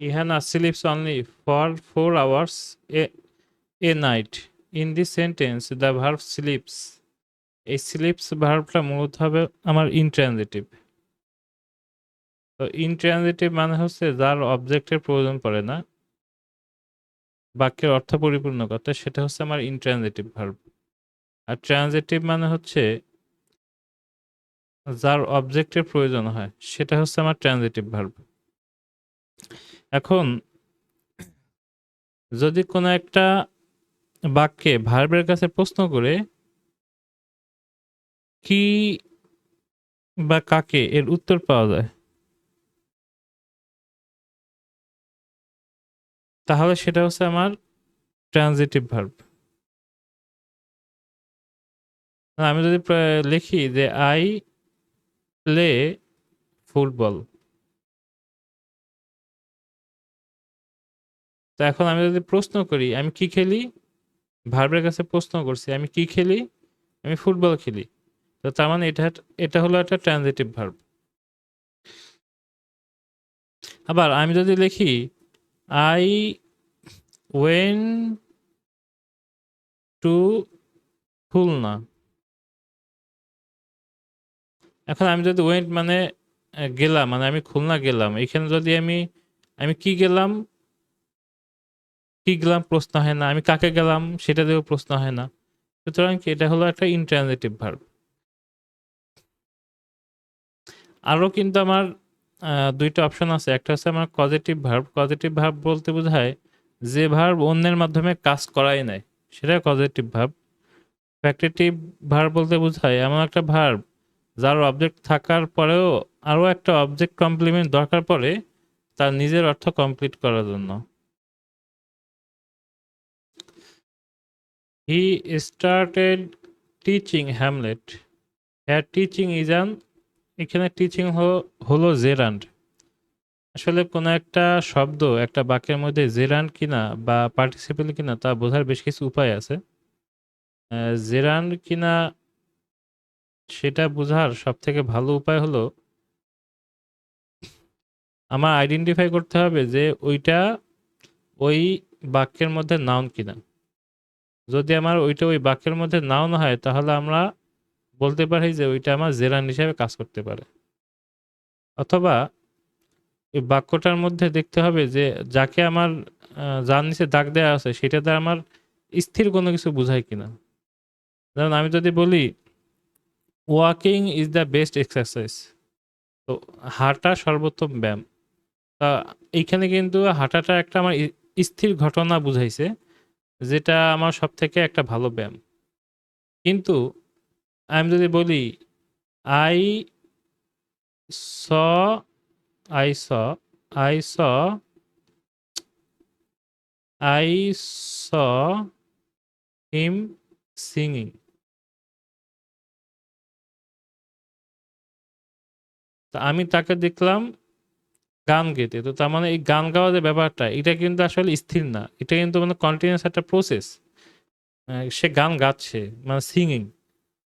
ইহানা sleeps only for four hours a night in this sentence the verb sleeps এই sleeps ভার্বটা মূলত হবে আমার ইনট্রানজিটিভ তো ইনট্রানজিটিভ মানে হচ্ছে যার অবজেক্টের প্রয়োজন পড়ে না, বাক্যের অর্থ পরিপূর্ণ করতে, সেটা হচ্ছে আমার ইনট্রানজিটিভ ভার্ব আর ট্রানজিটিভ মানে হচ্ছে যার অবজেক্টের প্রয়োজন হয়, সেটা হচ্ছে আমার ট্রানজিটিভ ভার্ব এখন যদি কোনো একটা বাক্যে ভার্বের কাছে প্রশ্ন করে, কি বা কাকে এর উত্তর পাওয়া যায়? তাহলে সেটা হচ্ছে আমার ট্রানজিটিভ ভার্ব। আমি যদি লিখি যে, আই প্লে ফুটবল। তো এখন আমি যদি প্রশ্ন করি, আমি কি খেলি? ভার্বের কাছে প্রশ্ন করছি, আমি কি খেলি? আমি ফুটবল খেলি। তো তার মানে এটা এটা হলো একটা ট্রানজিটিভ ভার্ব আবার আমি যদি লিখি আই ওয়েন টু খুলনা। এখন আমি যদি ওয়েন্ট মানে গেলাম মানে আমি খুলনা গেলাম। এখানে যদি আমি আমি কি গেলাম? কি গেলাম প্রশ্ন হয় না। আমি কাকে গেলাম সেটা দিয়েও প্রশ্ন হয় না। সুতরাং এটা হলো একটা ইনট্রানজিটিভ ভার্ব আরও কিন্তু আমার দুইটা অপশন আছে। একটা হচ্ছে আমার পজিটিভ ভার্ব পজিটিভ ভার্ব বলতে বোঝায় যে ভার্ব অন্যের মাধ্যমে কাজ করাই নাই, সেটা পজিটিভ ভার্ব ফ্যাক্টেটিভ ভার্ব বলতে বোঝায় এমন একটা ভার্ব যার অবজেক্ট থাকার পরেও আরও একটা অবজেক্ট কমপ্লিমেন্ট দরকার পড়ে, তার নিজের অর্থ কমপ্লিট করার জন্য। He started teaching Hamlet her teaching is an এখানে টিচিং হলো জেরান্ড। আসলে কোনো একটা শব্দ, একটা বাক্যের মধ্যে জেরান্ড কিনা বা পার্টিসিপেল কিনা তা বোঝার বেশ কিছু উপায় আছে। জেরান্ড কিনা সেটা বোঝার সব থেকে ভালো উপায় হলো, আমার আইডেন্টিফাই করতে হবে যে ওইটা ওই বাক্যের মধ্যে নাউন কিনা। যদি আমার ওইটা ওই বাক্যের মধ্যে নাও না হয়, তাহলে আমরা বলতে পারি যে ওইটা আমার জেরান হিসাবে কাজ করতে পারে। অথবা ওই বাক্যটার মধ্যে দেখতে হবে যে যাকে আমার যার নিচে দাগ দেওয়া আছে সেটাতে আমার স্থির কোনো কিছু বোঝায় কিনা। যেমন আমি যদি বলি walking is the best exercise তো হাঁটা সর্বোত্তম ব্যায়াম। তা এইখানে কিন্তু হাঁটাটা একটা আমার স্থির ঘটনা বুঝাইছে। যেটা আমার সব থেকে একটা ভালো ব্যায়াম। কিন্তু আমি যদি বলি, I saw I saw I saw I saw, him singing তা আমি তাকে দেখলাম গান গেতে। তো তার মানে এই গান গাওয়ার যে ব্যাপারটা, এটা কিন্তু আসলে স্থির না। এটা কিন্তু মানে কন্টিনিউয়াস একটা প্রসেস সে গান গাচ্ছে মানে সিঙ্গিং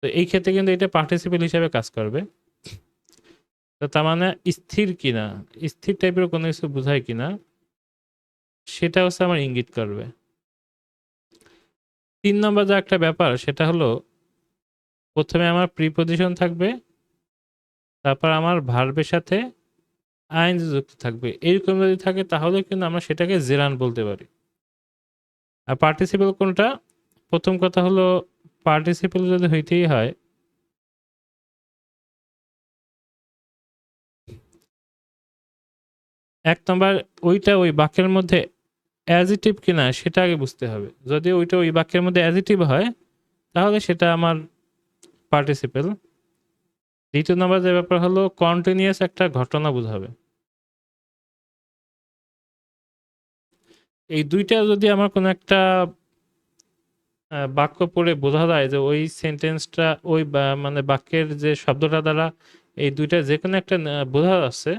তো এই ক্ষেত্রে কিন্তু এটা পার্টিসিপেল হিসাবে কাজ করবে। তো তার মানে স্থির কিনা, স্থির টাইপের কোনো কিছু বোঝায় কিনা সেটা হচ্ছে আমার ইঙ্গিত করবে। তিন নম্বর যে একটা ব্যাপার, সেটা হলো, প্রথমে আমার প্রিপোজিশন থাকবে, তারপর আমার ভার্বের সাথে আইন যুক্ত থাকবে এরকম যদি থাকে, তাহলে কিন্তু আমরা সেটাকে জেরান বলতে পারি। আর পার্টিসিপেল কোনটা? প্রথম কথা হলো পার্টিসিপেল যদি হইতেই হয়, এক নম্বর, ওইটা ওই বাক্যের মধ্যে অ্যাজিটিভ কিনা, সেটা আগে বুঝতে হবে। যদি ওইটা ওই বাক্যের মধ্যে অ্যাজিটিভ হয়, তাহলে সেটা আমার পার্টিসিপেল দ্বিতীয় নম্বর যে ব্যাপার হলো কন্টিনিউয়াস একটা ঘটনা বোঝাবে। এই দুইটা যদি আমার কোনো একটা বাক্য পড়ে বোঝা যায় যে ওই সেন্টেন্সটা ওই মানে বাক্যের যে শব্দটা দ্বারা এই দুইটা যে কোনো একটা বোঝা যাচ্ছে,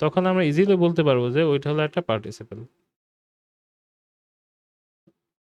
তখন আমরা ইজিলি বলতে পারব যে ওইটা হলো একটা পার্টিসিপেল